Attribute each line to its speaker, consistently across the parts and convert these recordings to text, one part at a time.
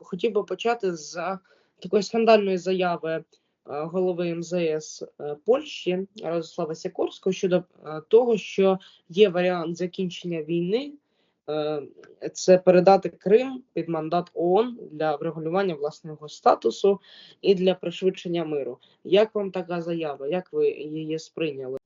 Speaker 1: хотів би почати з такої скандальної заяви е, голови МЗС е, Польщі Радослава Сікорського щодо е, того, що є варіант закінчення війни. е, Це передати Крим під мандат ООН для врегулювання власного статусу і для пришвидшення миру. Як вам така заява? Як ви її сприйняли?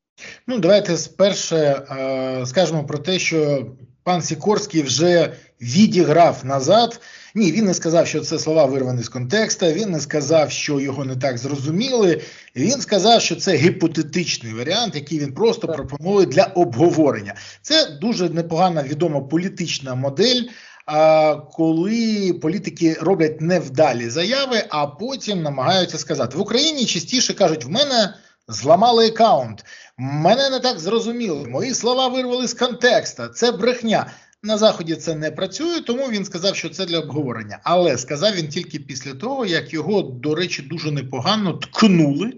Speaker 2: Ну, давайте сперше е, скажемо про те, що пан Сікорський вже відіграв назад. Ні, він не сказав, що це слова вирвані з контексту. Він не сказав, що його не так зрозуміли. Він сказав, що це гіпотетичний варіант, який він просто пропонує для обговорення. Це дуже непогана відома політична модель. А коли політики роблять невдалі заяви, а потім намагаються сказати в Україні частіше кажуть: в мене зламали аккаунт, мене не так зрозуміли, мої слова вирвали з контекста. Це брехня. На заході це не працює, тому він сказав, що це для обговорення. Але сказав він тільки після того, як його, до речі, дуже непогано ткнули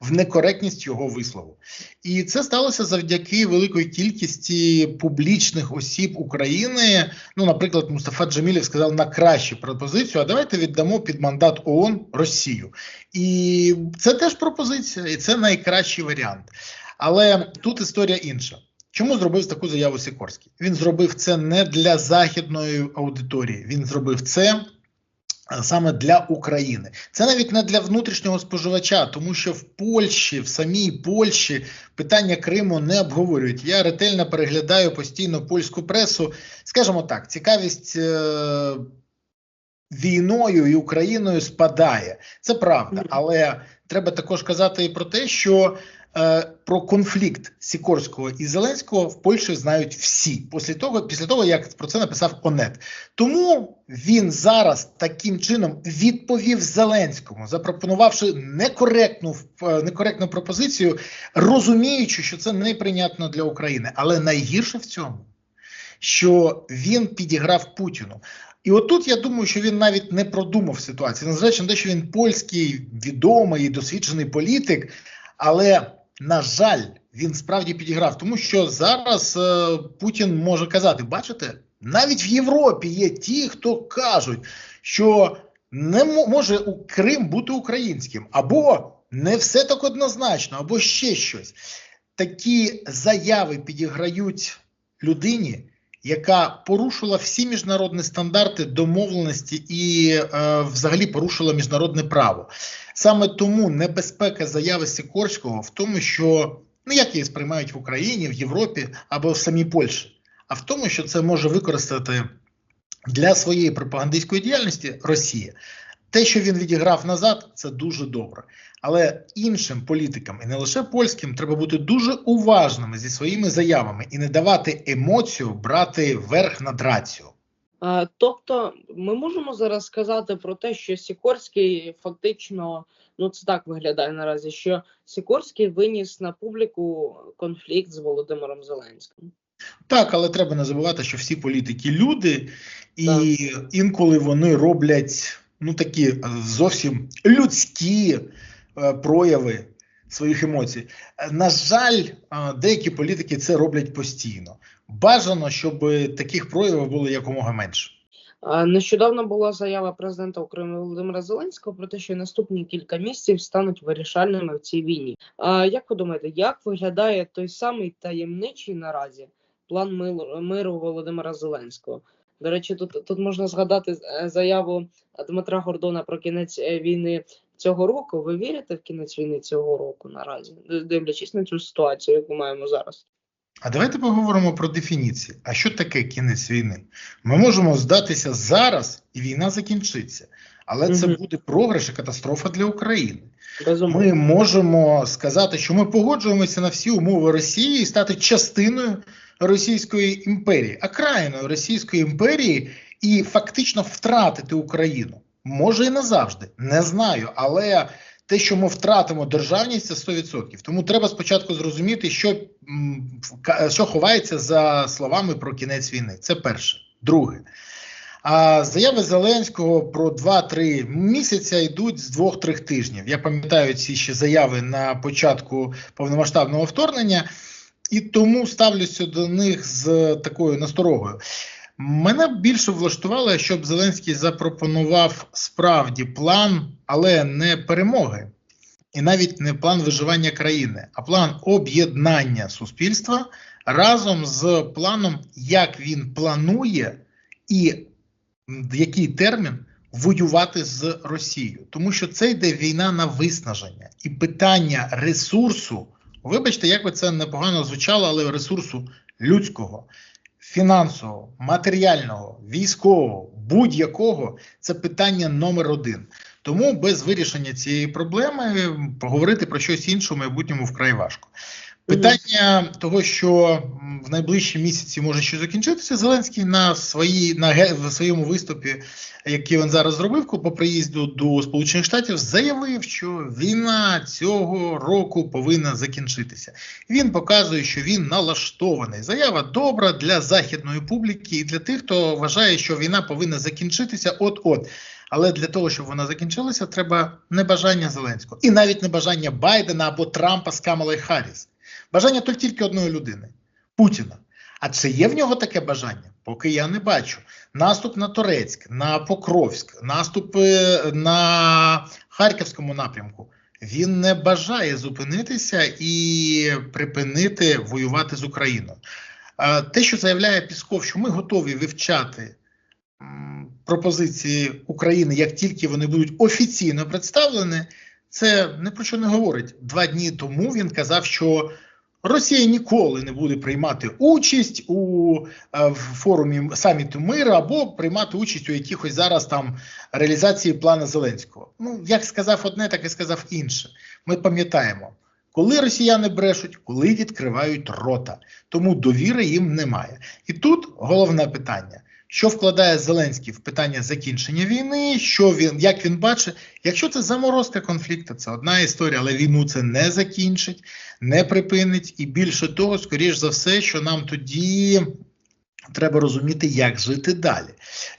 Speaker 2: в некоректність його вислову. І це сталося завдяки великої кількості публічних осіб України. Ну, наприклад, Мустафа Джамілів сказав на кращу пропозицію. А давайте віддамо під мандат ООН Росію. І це теж пропозиція, і це найкращий варіант. Але тут історія інша. Чому зробив таку заяву Сікорський? Він зробив це не для західної аудиторії, він зробив це саме для України. Це навіть не для внутрішнього споживача, тому що в Польщі, в самій Польщі, питання Криму не обговорюють. Я ретельно переглядаю постійно польську пресу. Скажімо так, цікавість. Е- Війною і Україною спадає, це правда, але треба також казати і про те, що про конфлікт Сікорського і Зеленського в Польщі знають всі після того, після того як про це написав Онет. Тому він зараз таким чином відповів Зеленському, запропонувавши некоректну е, некоректну пропозицію, розуміючи, що це неприйнятно для України. Але найгірше в цьому, що він підіграв Путіну. І отут я думаю, що він навіть не продумав ситуацію. Незважаючи на те, що він польський відомий і досвідчений політик, але на жаль, він справді підіграв, тому що зараз е, Путін може казати: бачите, навіть в Європі є ті, хто кажуть, що не може у Крим бути українським, або не все так однозначно, або ще щось. Такі заяви підіграють людині, яка порушила всі міжнародні стандарти домовленості і е, взагалі порушила міжнародне право. Саме тому небезпека заяви Сікорського в тому, що ну як її сприймають в Україні, в Європі або в самій Польщі, а в тому, що це може використати для своєї пропагандистської діяльності Росія. Те, що він відіграв назад, це дуже добре. Але іншим політикам, і не лише польським, треба бути дуже уважними зі своїми заявами і не давати емоцію брати верх над рацію.
Speaker 1: Е, Тобто, ми можемо зараз сказати про те, що Сікорський фактично, ну це так виглядає наразі, що Сікорський виніс на публіку конфлікт з Володимиром Зеленським.
Speaker 2: Так, але треба не забувати, що всі політики люди, і інколи вони роблять ну такі е, зовсім людські е, прояви своїх емоцій. Е, На жаль, деякі політики це роблять постійно. Бажано, щоб таких проявів було якомога менше.
Speaker 1: Нещодавно була заява президента України Володимира Зеленського про те, що наступні кілька місяців стануть вирішальними в цій війні. А як ви думаєте, як виглядає той самий таємничий наразі план миру Володимира Зеленського? До речі, тут, тут можна згадати е, заяву Дмитра Гордона про кінець е, війни цього року. Ви вірите в кінець війни цього року наразі, дивлячись на цю ситуацію, яку маємо зараз?
Speaker 2: А давайте поговоримо про дефініції. А що таке кінець війни? Ми можемо здатися зараз, і війна закінчиться. Але це буде програш і катастрофа для України. Ми можемо сказати, що ми погоджуємося на всі умови Росії і стати частиною Російської імперії, окраїною Російської імперії і фактично втратити Україну. Може і назавжди, не знаю, але те, що ми втратимо державність, це 100%. Тому треба спочатку зрозуміти, що, що ховається за словами про кінець війни. Це перше. Друге. А заяви Зеленського про 2-3 місяця йдуть з 2-3 тижнів. Я пам'ятаю ці ще заяви на початку повномасштабного вторгнення, і тому ставлюся до них з такою насторогою. Мене більше влаштувало, щоб Зеленський запропонував справді план, але не перемоги, і навіть не план виживання країни, а план об'єднання суспільства разом з планом, як він планує і який термін воювати з Росією, тому що це йде війна на виснаження і питання ресурсу. Вибачте, як би це непогано звучало, але ресурсу людського, фінансового, матеріального, військового, будь-якого це питання номер один. Тому без вирішення цієї проблеми поговорити про щось інше в майбутньому вкрай важко. Питання того, що в найближчі місяці може щось закінчитися, Зеленський на свої на в своєму виступі, який він зараз зробив по приїзду до Сполучених Штатів, заявив, що війна цього року повинна закінчитися. Він показує, що він налаштований. Заява добра для західної публіки і для тих, хто вважає, що війна повинна закінчитися от-от. Але для того, щоб вона закінчилася, треба не бажання Зеленського і навіть не бажання Байдена або Трампа з Камалою Харріс. Бажання то тільки одної людини Путіна. А чи є в нього таке бажання? Поки я не бачу. Наступ на Торецьк, на Покровськ, наступ е, на Харківському напрямку. Він не бажає зупинитися і припинити воювати з Україною. Е, Те, що заявляє Пісков, що ми готові вивчати пропозиції України, як тільки вони будуть офіційно представлені, це не про що не говорить. Два дні тому він казав, що Росія ніколи не буде приймати участь у е, форумі саміту миру або приймати участь у якихось зараз там реалізації плана Зеленського. Ну як сказав одне, так і сказав інше. Ми пам'ятаємо, коли росіяни брешуть, коли відкривають рота, тому довіри їм немає. І тут головне питання. Що вкладає Зеленський в питання закінчення війни? Що він як він бачить? Якщо це заморозка конфлікту, це одна історія, але війну це не закінчить, не припинить, і більше того, скоріш за все, що нам тоді треба розуміти, як жити далі.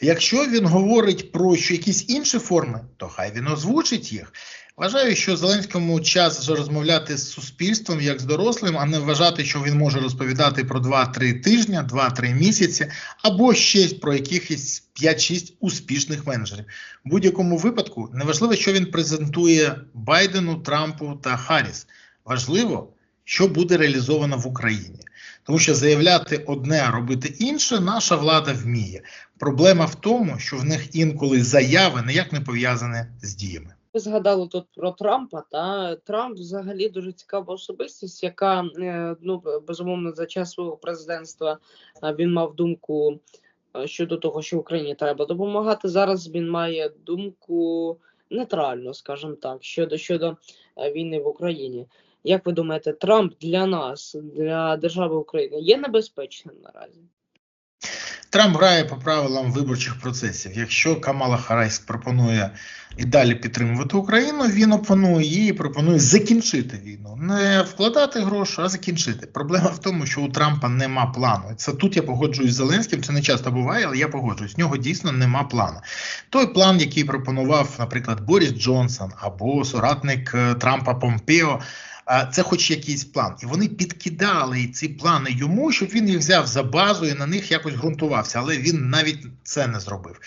Speaker 2: Якщо він говорить про що якісь інші форми, то хай він озвучить їх. Вважаю, що Зеленському час вже розмовляти з суспільством як з дорослим, а не вважати, що він може розповідати про 2-3 тижні, 2-3 місяці, або ще про якихось 5-6 успішних менеджерів. В будь-якому випадку неважливо, що він презентує Байдену, Трампу та Харріс. Важливо, що буде реалізовано в Україні. Тому що заявляти одне, а робити інше, наша влада вміє. Проблема в тому, що в них інколи заяви ніяк не пов'язані з діями.
Speaker 1: Ви згадали тут про Трампа. Та Трамп взагалі дуже цікава особистість, яка е, ну безумовно за час свого президентства е, він мав думку е, щодо того, що Україні треба допомагати. Зараз він має думку нейтральну, скажімо так, щодо щодо війни в Україні. Як ви думаєте, Трамп для нас, для держави України, є небезпечним наразі?
Speaker 2: Трамп грає по правилам виборчих процесів. Якщо Камала Харайс пропонує і далі підтримувати Україну, він опонує їй і пропонує закінчити війну, не вкладати гроші, а закінчити. Проблема в тому, що у Трампа нема плану. Це тут я погоджуюсь з Зеленським. Це не часто буває, але я погоджуюсь. В нього дійсно нема плану. Той план, який пропонував, наприклад, Борис Джонсон або соратник е, Трампа Помпео. Це хоч якийсь план, і вони підкидали ці плани йому, щоб він їх взяв за базу і на них якось ґрунтувався, але він навіть це не зробив.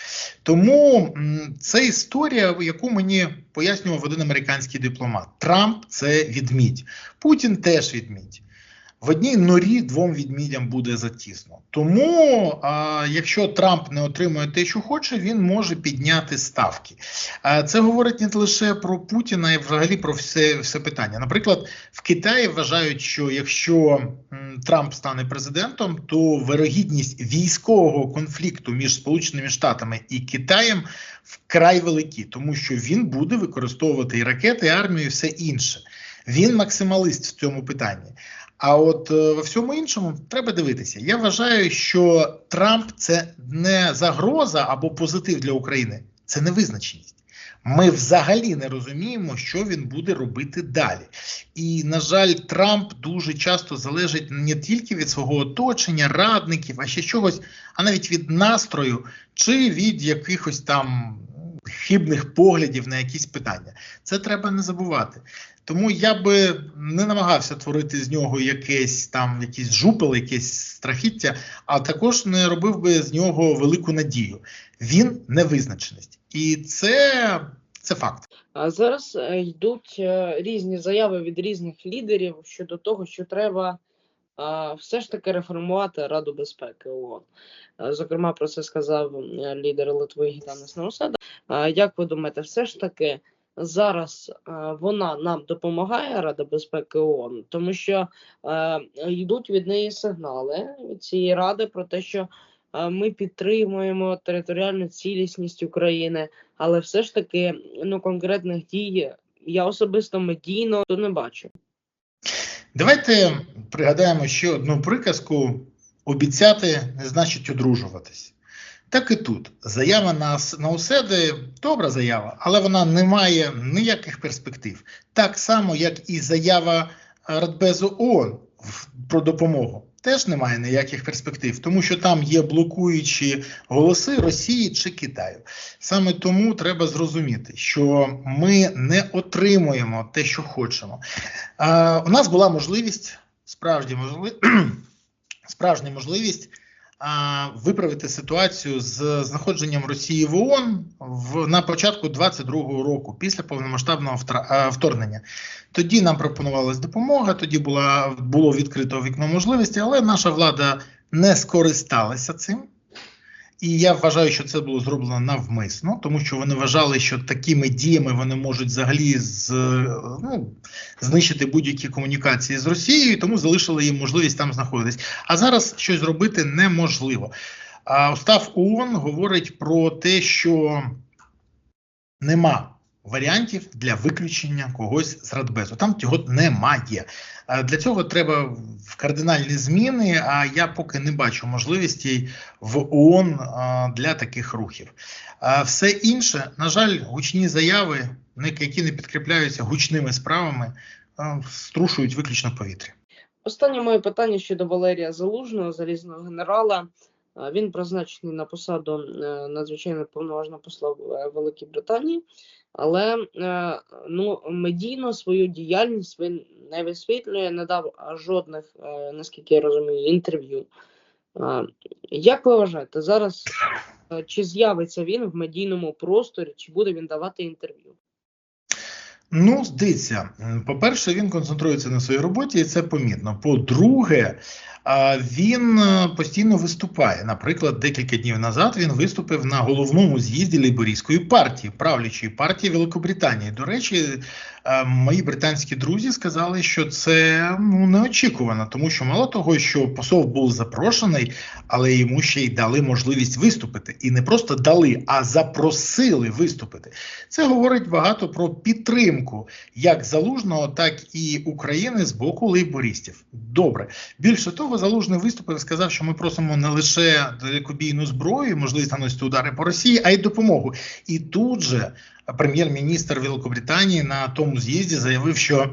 Speaker 2: Тому це історія, яку мені пояснював один американський дипломат. Трамп це відмідь, Путін теж відмідь. В одній норі двом відмідям буде затісно. Тому, а, якщо Трамп не отримує те, що хоче, він може підняти ставки. А, це говорить не лише про Путіна, і взагалі про все, все питання. Наприклад, в Китаї вважають, що якщо Трамп стане президентом, то вирогідність військового конфлікту між Сполученими Штатами і Китаєм вкрай великі, тому що він буде використовувати і ракети, і армію, і все інше. Він максималист в цьому питанні. А от е, во всьому іншому треба дивитися. Я вважаю, що Трамп це не загроза або позитив для України, це невизначеність. Ми взагалі не розуміємо, що він буде робити далі. І, на жаль, Трамп дуже часто залежить не тільки від свого оточення, радників, а ще чогось, а навіть від настрою чи від якихось там хибних поглядів на якісь питання. Це треба не забувати. Тому я би не намагався творити з нього якесь там якийсь жупел, якесь страхіття, а також не робив би з нього велику надію. Він невизначеність, і це, це факт.
Speaker 1: А зараз е, йдуть е, різні заяви від різних лідерів щодо того, що треба все ж таки реформувати Раду безпеки ООН. Е, Зокрема, про це сказав лідер Литви Гітанес Науседа. А, Як ви думаєте, все ж таки зараз е, вона нам допомагає Рада безпеки ООН, тому що е, йдуть від неї сигнали від цієї ради про те, що е, ми підтримуємо територіальну цілісність України, але все ж таки ну конкретних дій я особисто медійно то не бачу.
Speaker 2: Давайте пригадаємо ще одну приказку: обіцяти не значить одружуватись. Так і тут заява на, на Уседи добра заява, але вона не має ніяких перспектив. Так само, як і заява Радбезу ООН про допомогу. Теж немає ніяких перспектив, тому що там є блокуючі голоси Росії чи Китаю. Саме тому треба зрозуміти, що ми не отримуємо те, що хочемо. Е, у нас була можливість, справді можливість, справжня можливість а, виправити ситуацію з знаходженням Росії в ООН в на початку 22-го року, після повномасштабного вторгнення. Тоді нам пропонувалась допомога, тоді була було відкрито вікно можливості, але наша влада не скористалася цим. І я вважаю, що це було зроблено навмисно, тому що вони вважали, що такими діями вони можуть взагалі з, ну, знищити будь-які комунікації з Росією, тому залишили їм можливість там знаходитись. А зараз щось зробити неможливо. А устав ООН говорить про те, що нема варіантів для виключення когось з Радбезу. Там цього немає. Для цього треба кардинальні зміни. А я поки не бачу можливості в ООН для таких рухів. А все інше, на жаль, гучні заяви, які не підкріпляються гучними справами, струшують виключно повітря.
Speaker 1: Останнє моє питання щодо Валерія Залужного, залізного генерала. Він призначений на посаду е, надзвичайно повноважного посла е, Великій Британії, але е, ну, медійно свою діяльність він не висвітлює, не дав жодних, наскільки я розумію, інтерв'ю. Як ви вважаєте, зараз чи з'явиться він в медійному просторі, чи буде він давати інтерв'ю?
Speaker 2: Ну, дивіться, по-перше, він концентрується на своїй роботі, і це помітно. По-друге, він е, постійно виступає. Наприклад, декілька днів назад він виступив на головному з'їзді лейбористської партії, правлячої партії Великобританії. До речі, мої британські друзі сказали, що це ну, неочікувано, тому що мало того, що посол був запрошений, але йому ще й дали можливість виступити. І не просто дали, а запросили виступити. Це говорить багато про підтримку як залужного, так і України з боку лейбористів. Добре. Більше того, залужний виступив і сказав, що ми просимо не лише далекобійну зброю, можливість наносити удари по Росії, а й допомогу. І тут же прем'єр-міністр Великобританії на тому з'їзді заявив, що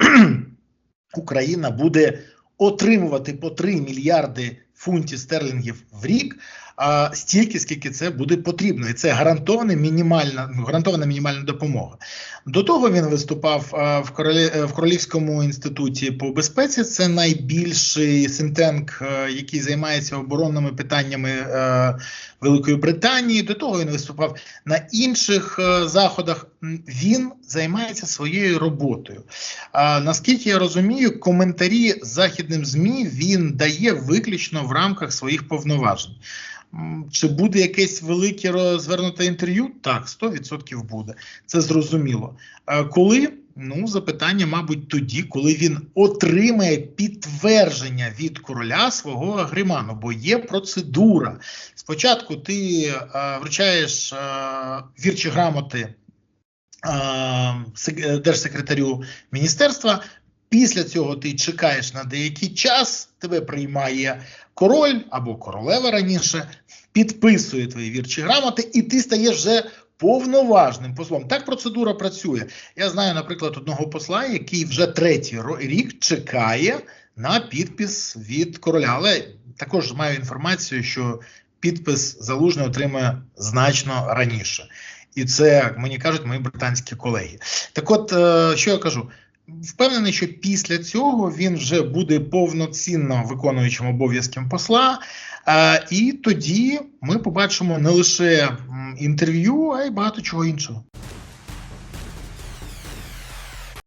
Speaker 2: Україна буде отримувати по 3 мільярди фунтів стерлінгів в рік. А стільки, скільки це буде потрібно, і це гарантована мінімальна гарантована мінімальна допомога. До того він виступав в королі в Королівському інституті по безпеці. Це найбільший синтенк, е, який займається оборонними питаннями е, Великої Британії. До того він виступав на інших е, заходах. Він займається своєю роботою. Наскільки я розумію, коментарі західним змі він дає виключно в рамках своїх повноважень. Чи буде якесь велике розвернуте інтерв'ю? Так, 100% буде. Це зрозуміло. Коли? Ну, запитання, мабуть, тоді, коли він отримає підтвердження від короля свого агриману, бо є процедура. Спочатку ти вручаєш вірчі грамоти держсекретарю міністерства. Після цього ти чекаєш на деякий час, тебе приймає король або королева раніше, підписує твої вірчі грамоти, і ти стаєш вже повноважним послом. Так процедура працює. Я знаю, наприклад, одного посла, який вже третій рік чекає на підпис від короля. Але також маю інформацію, що підпис залужний отримає значно раніше. і це мені кажуть мої британські колеги. Так, от е, що я кажу. Впевнений, що після цього він вже буде повноцінно виконуючим обов'язків посла, і тоді ми побачимо не лише інтерв'ю, а й багато чого іншого.